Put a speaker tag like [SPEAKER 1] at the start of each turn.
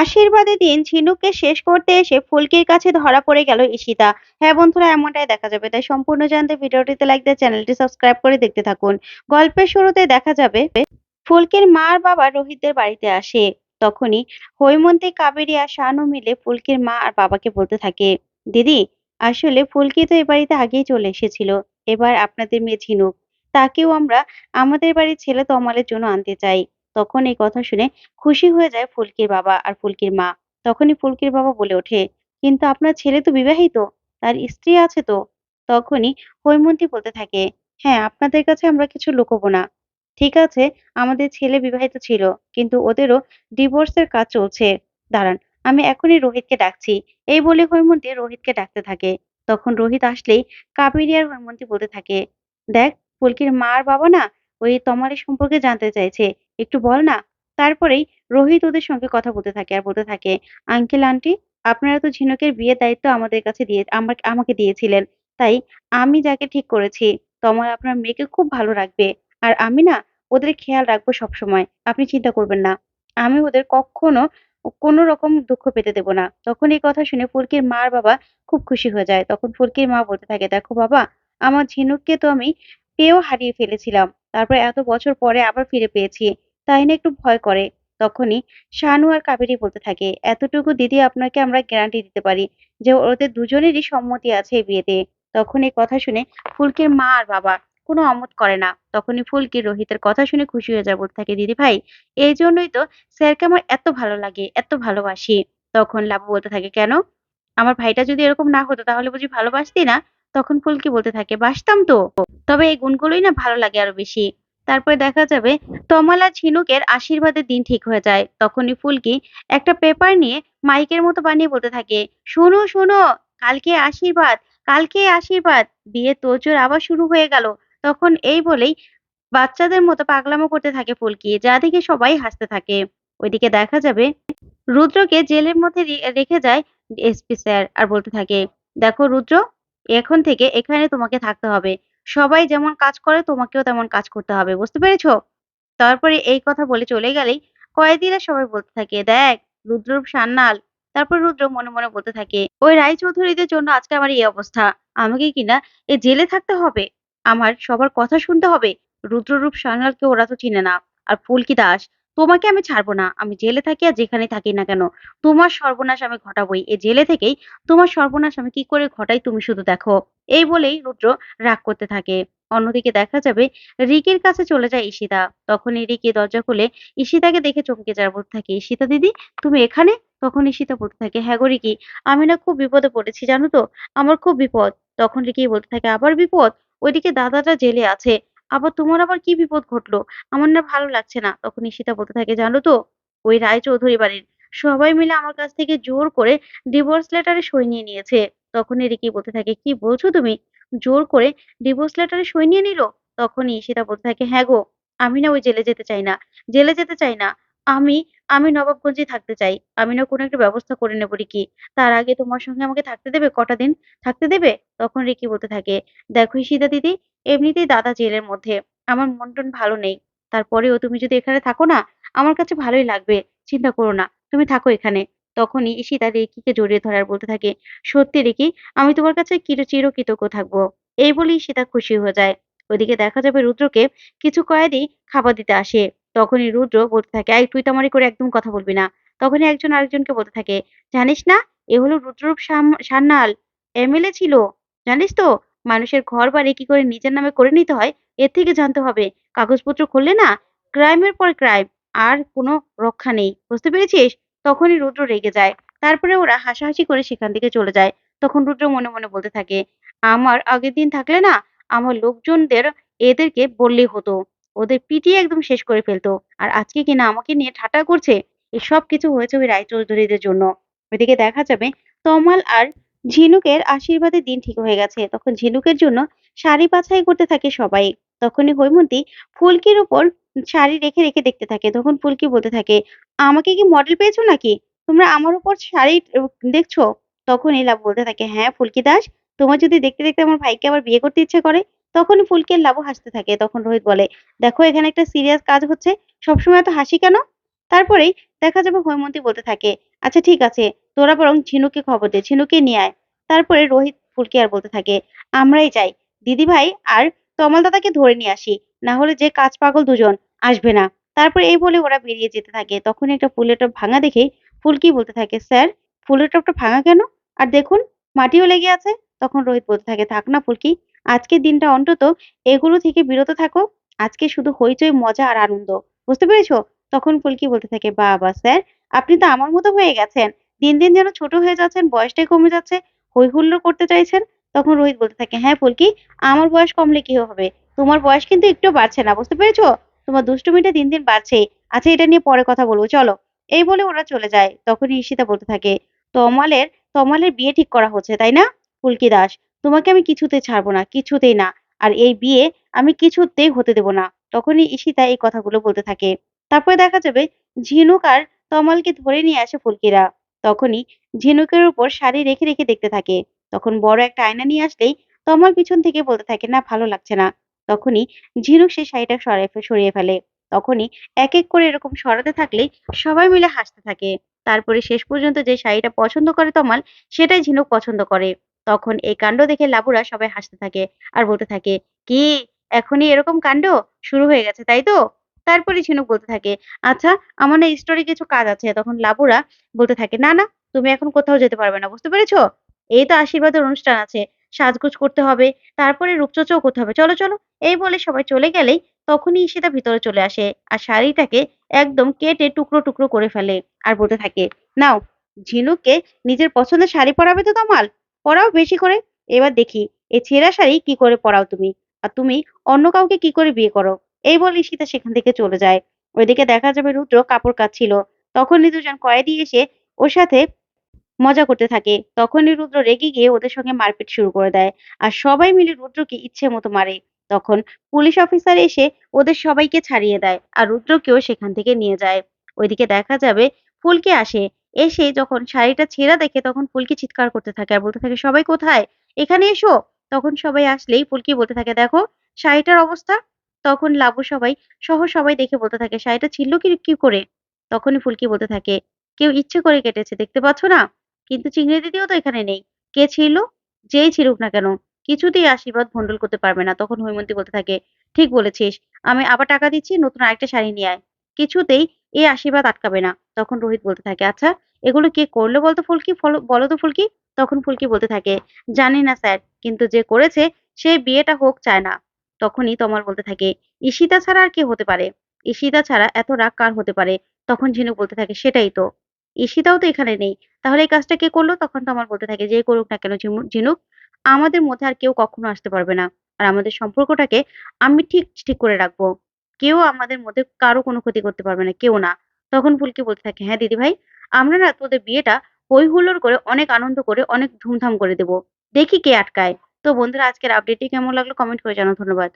[SPEAKER 1] আশীর্বাদের দিন ঝিনুককে শেষ করতে এসে ফুলকির কাছে ধরা পড়ে গেল ঈশিতা। হ্যাঁ বন্ধুরা, এমনটাই দেখা যাবে। তাই সম্পূর্ণ জানতে ভিডিওটিতে লাইক দিয়ে চ্যানেলটি সাবস্ক্রাইব করে দেখতে থাকুন। গল্পের শুরুতে দেখা যাবে, ফুলকির মা আর বাবা রোহিতদের বাড়িতে আসে। তখনই হৈমন্তী, কাবেরী আর শানু মিলে ফুলকির মা আর বাবাকে বলতে থাকে, দিদি, আসলে ফুলকি তো এ বাড়িতে আগেই চলে এসেছিল। এবার আপনাদের মেয়ে ঝিনুক। তাকেও আমরা আমাদের বাড়ির ছেলে তমালের জন্য আনতে চাই। তখন এই কথা শুনে খুশি হয়ে যায় ফুলকির বাবা আর ফুলকির মা। তখনই ফুলকির বাবা বলে ওঠে, কিন্তু আপনার ছেলে তো বিবাহিত, তার স্ত্রী আছে তো? তখনই হৈমন্তী বলতে থাকে হ্যাঁ আপনাদের কাছে আমরা কিছু লুকোবো না। ঠিক আছে, আমাদের ছেলে বিবাহিত ছিল, কিন্তু ওদেরও ডিভোর্সের কাজ চলছে। দাঁড়ান, আমি এখনই রোহিতকে ডাকছি। এই বলে হৈমন্তী রোহিতকে ডাকতে থাকে। তখন রোহিত আসলেই কাবেরী আর হৈমন্তী বলতে থাকে, দেখ, ফুলকির মা আর বাবা না ওই তমালের সম্পর্কে জানতে চাইছে। একটু বল না। তারপরেই রোহিত ওদের সঙ্গে কথা বলতে থাকে আর বলতে থাকে, আঙ্কেল, আন্টি, আপনারা তো ঝিনুকের বিয়ের দায়িত্ব আমাদের কাছে দিয়ে আমাকে দিয়েছিলেন। তাই আমি যাকে ঠিক করেছি তমাল আপনার মেয়েকে খুব ভালো রাখবে। আর আমি না ওদের খেয়াল রাখব সবসময়। আপনি চিন্তা করবেন না। আমি ওদের কখনো কোনো রকম দুঃখ পেতে দেব না। তখন এই কথা শুনে ফুলকির মার বাবা খুব খুশি হয়ে যায়। তখন ফুলকির মা বলতে থাকে, দেখো বাবা, আমার ঝিনুককে তো আমি পেয়েও হারিয়ে ফেলেছিলাম। তারপর এত বছর পরে আবার ফিরে পেয়েছি, তাই না একটু ভয় করে। তখনই শানু আর কাবেরি বলতে থাকে, এতটুকু দিদি আপনাকে আমরা গ্যারান্টি দিতে পারি যে ওদের দুজনেরই সম্মতি আছে এই বিয়েতে। তখন এই কথা শুনে ফুলকির মা আর বাবা কোনো অমত করে না। তখনই ফুলকি রোহিতের কথা শুনে খুশি হয়ে যায় বলতে থাকে, দিদি ভাই, এই জন্যই তো স্যারকে আমার এত ভালো লাগে, এত ভালোবাসি। তখন লাবু বলতে থাকে, কেন? আমার ভাইটা যদি এরকম না হতো তাহলে বুঝি ভালোবাসতি না? তখন ফুলকি বলতে থাকে, বাসতাম তো। তবে এই গুণগুলোই না ভালো লাগে আরও বেশি। তারপরে দেখা যাবে, তমালা ঝিনুকের আশীর্বাদের দিন ঠিক হয়ে যায়। তখনই ফুলকি একটা পেপার নিয়ে মাইকের মতো বানিয়ে বলতে থাকে, শোনো শোনো, কালকে আশীর্বাদ কালকে আশীর্বাদ, বিয়ে তোড়জোড় আবার শুরু হয়ে গেল। তখন এই বলেই বাচ্চাদের মতো পাগলামো করতে থাকে ফুলকি, যা দেখে সবাই হাসতে থাকে। ওইদিকে দেখা যাবে, রুদ্রকে জেলের মধ্যে রেখে যায় এসপি স্যার আর বলতে থাকে, দেখো রুদ্র এখন থেকে এখানে তোমাকে থাকতে হবে। সবাই যেমন কাজ করে, তোমাকেও তেমন কাজ করতে হবে। বুঝতে পেরেছ? তারপরে এই কথা বলে চলে গেলেই কয়েদিরা সবাই বলতে থাকে, দেখ, রুদ্ররূপ সান্নাল তারপর রুদ্র মনে মনে বলতে থাকে, ওই রায়চৌধুরীদের জন্য আজকে আমার এই অবস্থা। আমাকে কিনা এ জেলে থাকতে হবে? আমার সবার কথা শুনতে হবে? রুদ্ররূপ সান্যালকে ওরা তো চিনে না। আর ফুলকি দাস তোমাকে আমি ছাড়বো না। আমি জেলে থাকি আর যেখানে থাকি না কেন, তোমার সর্বনাশ আমি ঘটাবোই। এই জেলে থেকেই তোমার সর্বনাশ আমি কি করে ঘটাই তুমি শুধু দেখো। এই বলেই রুদ্র রাগ করতে থাকে। অন্যদিকে দেখা যাবে রিকির কাছে চলে যায় ঈশিতা। তখনই রিকি দরজা খুলে ঈশিতাকে দেখে চমকে যাওয়ার বলতে থাকে, ঈশিতা দিদি, তুমি এখানে? তখন ঈশিতা বলতে থাকে হ্যাঁ গো রিকি, আমি না খুব বিপদে পড়েছি, জানো তো? আমার খুব বিপদ। তখন রিকি বলতে থাকে, আবার বিপদ? ওইদিকে দাদাটা জেলে আছে। আবার তোমার আবার কি বিপদ ঘটলো? আমার না ভালো লাগছে না। তখন ঈশিতা বলতে থাকে, জানো তো, ওই রায়চৌধুরী বাড়ির সবাই মিলে আমার কাছ থেকে জোর করে ডিভোর্স লেটারে সই নিয়ে নিয়েছে। তখনই রিকি বলতে থাকে, কি বলছো তুমি? জোর করে ডিভোর্স লেটারে সই নিয়ে নিল? তখনই ঈশিতা বলতে থাকে হ্যাঁ গো, আমি না ওই জেলে যেতে চাই না। জেলে যেতে চাই না। আমি আমি নবাবগঞ্জে থাকতে চাই। আমি না কোনো একটা ব্যবস্থা করে নেব, রিকি। তার আগে তোমার সঙ্গে আমাকে থাকতে দেবে? কটা দিন থাকতে দেবে? তখন রিকি বলতে থাকে, দেখো ঈশিতা দিদি এমনিতেই দাদা জেলের মধ্যে। আমার মন টন ভালো নেই। তারপরেও তুমি যদি এখানে থাকো না, আমার কাছে ভালোই লাগবে। চিন্তা করো না, তুমি থাকো এখানে। তখনই ঈশিতা রেকিকে জড়িয়ে ধরার বলতে থাকে, সত্যি রিকি, আমি তোমার কাছে চির চিরকৃতজ্ঞ থাকব। এই বলেই সীতা খুশি হয়ে যায়। ওইদিকে দেখা যাবে রুদ্রকে কিছু কয়েদি খাবার দিতে আসে। তখনই রুদ্র বলতে থাকে এই তুই তামারি করে একদম কথা বলবি না। তখনই একজন আরেকজনকে বলতে থাকে, জানিস না, এ হলো রুদ্ররূপ সান্যাল। এমএলএ ছিল, জানিস তো? মানুষের ঘর বাড়ি কি করে নিজের নামে করে নিতে হয়, এর থেকে জানতে হবে। কাগজপত্র খুললে না ক্রাইমের পর ক্রাইম আর কোনো রক্ষা নেই। বুঝতে পেরেছিস? তখনই রুদ্র রেগে যায়। তারপরে ওরা হাসাহাসি করে সেখান থেকে চলে যায়। তখন রুদ্র মনে মনে বলতে থাকে, আমার আগের দিন থাকলে না, আমার লোকজনদের এদেরকে বললেই হতো। ওদের পিটিয়ে একদম শেষ করে ফেলতো। আর আজকে কিনা আমাকে নিয়ে ঠাট্টা করছে? এসব কিছু হয়েছে ওই রায়চৌধুরীদের জন্য। ওইদিকে দেখা যাবে তমাল আর ঝিনুকের আশীর্বাদের দিন ঠিক হয়ে গেছে। তখন ঝিনুকের জন্য শাড়ি বাছাই করতে থাকে সবাই। তখনই হৈমন্তী ফুলকির উপর শাড়ি রেখে রেখে দেখতে থাকে। তখন ফুলকি বলতে থাকে, আমাকে কি মডেল পেয়েছ নাকি? তোমরা আমার উপর শাড়ি দেখছ? তখন লাভ বলতে থাকে হ্যাঁ ফুলকি দাস, তোমার যদি দেখতে দেখতে আমার ভাইকে আবার বিয়ে করতে ইচ্ছে করে? তখনই ফুলকির লাভও হাসতে থাকে। তখন রোহিত বলে, দেখো এখানে একটা সিরিয়াস কাজ হচ্ছে। সবসময় এত হাসি কেন? তারপরেই দেখা যাবে হৈমন্তী বলতে থাকে আচ্ছা ঠিক আছে। তোরা বরং ঝিনুককে খবর দে ঝিনুককে নিয়ে আয়। তারপরে রোহিত ফুলকি আর বলতে থাকে, আমরাই যাই। দিদি ভাই আর তমাল দাদাকে ধরে নিয়ে আসি। না হলে যে কাজ পাগল দুজন আসবে না। তারপর এই বলে ওরা বেরিয়ে যেতে থাকে। তখন একটা ফুলের টব ভাঙা দেখেই ফুলকি বলতে থাকে, স্যার, ফুলের টবটা ভাঙা কেন? আর দেখুন, মাটিও লেগে আছে। তখন রোহিত বলতে থাকে, থাক না ফুলকি, আজকের দিনটা অন্তত এগুলো থেকে বিরত থাকো। আজকে শুধু হইচই, মজা আর আনন্দ। বুঝতে পেরেছ? তখন ফুলকি বলতে থাকে বাবা স্যার আপনি তো আমার মতো হয়ে গেছেন। দিন দিন যেন ছোট হয়ে যাচ্ছেন, বয়সটাই কমে যাচ্ছে হই হুল্লোড় করতে চাইছেন, তখন রোহিত বলতে থাকে হ্যাঁ ফুলকি, আমার বয়স কমলে কি হবে? তোমার বয়স কিন্তু একটু বাড়ছে না, বুঝতে পেরেছ? তোমার দুষ্টুমিটা দিন দিন বাড়ছেই। আচ্ছা এটা নিয়ে পরে কথা বলব, চলো। এই বলে ওরা চলে যায়। তখনই ঈশিতা বলতে থাকে, তমালের তমালের বিয়ে ঠিক করা হচ্ছে, তাই না? ফুলকি দাস, তোমাকে আমি কিছুতে ছাড়বো না, কিছুতেই না। আর এই বিয়ে আমি কিছুতেই হতে দেব না। তখনই ঈশিতা এই কথাগুলো বলতে থাকে। তারপরে দেখা যাবে, ঝিনুক আর তমালকে ধরে নিয়ে আসে ফুলকিরা তখনই ঝিনুকের উপর শাড়ি রেখে রেখে দেখতে থাকে। তখন বড় একটা আয়না নিয়ে আসলেই তমাল পিছন থেকে বলতে থাকে, না, ভালো লাগছে না। তখনই ঝিনুক সেই শাড়িটা সরাই সরিয়ে ফেলে। তখনই এক এক করে এরকম সরাতে থাকলে সবাই মিলে হাসতে থাকে। তারপরে শেষ পর্যন্ত যে শাড়িটা পছন্দ করে তমাল, সেটাই ঝিনুক পছন্দ করে। তখন এই কাণ্ড দেখে লাবুরা সবাই হাসতে থাকে আর বলতে থাকে, কি, এখনই এরকম কাণ্ড? শুরু হয়ে গেছে, তাই তো? তারপরে ঝিনুক বলতে থাকে আচ্ছা আমার না স্টোরি কিছু কাজ আছে। তখন লাবুরা বলতে থাকে, না না, তুমি এখন কোথাও যেতে পারবে না, বুঝতে পেরেছ? এই তো আশীর্বাদের অনুষ্ঠান আছে, সাজগোজ করতে হবে, তারপরে রূপচর্চাও করতে হবে। চলো চলো। এই বলে সবাই চলে গেলেই তখনই ঈশিতা ভিতরে চলে আসে আর শাড়িটাকে একদম কেটে টুকরো টুকরো করে ফেলে আর বলতে থাকে, নাও, ঝিনুককে নিজের পছন্দের শাড়ি পরাবে তো তমাল পরাও বেশি করে? এবার দেখি এই ছেঁড়া শাড়ি কি করে পরাও তুমি? আর তুমি অন্য কাউকে কি করে বিয়ে করো? এই বলে ঈশিতা সেখান থেকে চলে যায়। ওইদিকে দেখা যাবে রুদ্র কাপড় কাচ্ছিল। তখনই দুজন কয়েদি এসে ওর সাথে মজা করতে থাকে। তখনই রুদ্র রেগে গিয়ে ওদের সঙ্গে মারপিট শুরু করে দেয়। আর সবাই মিলে রুদ্রকে ইচ্ছে মতো মারে। তখন পুলিশ অফিসার এসে ওদের সবাইকে ছাড়িয়ে দেয় আর রুদ্রকেও সেখান থেকে নিয়ে যায়। ওইদিকে দেখা যাবে ফুলকে আসে। এসে যখন শাড়িটা ছেঁড়া দেখে তখন ফুলকি চিৎকার করতে থাকে আর বলতে থাকে, সবাই কোথায়? এখানে এসো? তখন সবাই আসলেই ফুলকি বলতে থাকে, দেখো, শাড়িটার অবস্থা তখন লাবু সবাই, সহ সবাই দেখে বলতে থাকে, শাড়িটা ছিল কি কি করে? তখনই ফুলকি বলতে থাকে, কেউ ইচ্ছে করে কেটেছে, দেখতে পাচ্ছ না? কিন্তু চিংড়ি দিদিও তো এখানে নেই। কে ছিল? যেই ছিলুক না কেন? কিছুতেই আশীর্বাদ ভন্ডল করতে পারবে না। তখন হৈমন্তী বলতে থাকে, ঠিক বলেছিস, আমি আবার টাকা দিচ্ছি, নতুন আরেকটা শাড়ি নিয়ে আয়। কিছুতেই এই আশীর্বাদ আটকাবে না। তখন রোহিত বলতে থাকে আচ্ছা এগুলো কে করল বলতো ফুলকি? ফলো- বলো তো ফুলকি? তখন ফুলকি বলতে থাকে, জানি না স্যার, কিন্তু যে করেছে, সে বিয়েটা হোক, চায় না। তখনই তমাল বলতে থাকে, ঈশিতা ছাড়া আর কে হতে পারে? ঈশিতা ছাড়া এত রাগ কার হতে পারে? তখন ঝিনুক বলতে থাকে, সেটাই তো। ঈশিতাও তো এখানে নেই। তাহলে এই কাজটা কে করল? তখন তো আমার বলতে থাকে, যে করুক না কেন ঝিনুক, আমাদের মধ্যে আর কেউ কখনো আসতে পারবে না। আর আমাদের সম্পর্কটাকে আমি ঠিক ঠিক করে রাখব। কেউ আমাদের মধ্যে কারও কোনো ক্ষতি করতে পারবে না, কেউ না। তখন ফুলকি বলতে থাকে হ্যাঁ দিদি ভাই, আমরা না তোদের বিয়েটা হই হুল্লোড় করে অনেক আনন্দ করে অনেক ধুমধাম করে দেবো। দেখি কে আটকায়। তো বন্ধুরা আজকের আপডেটটি কেমন লাগল? কমেন্ট করে জানাও। ধন্যবাদ।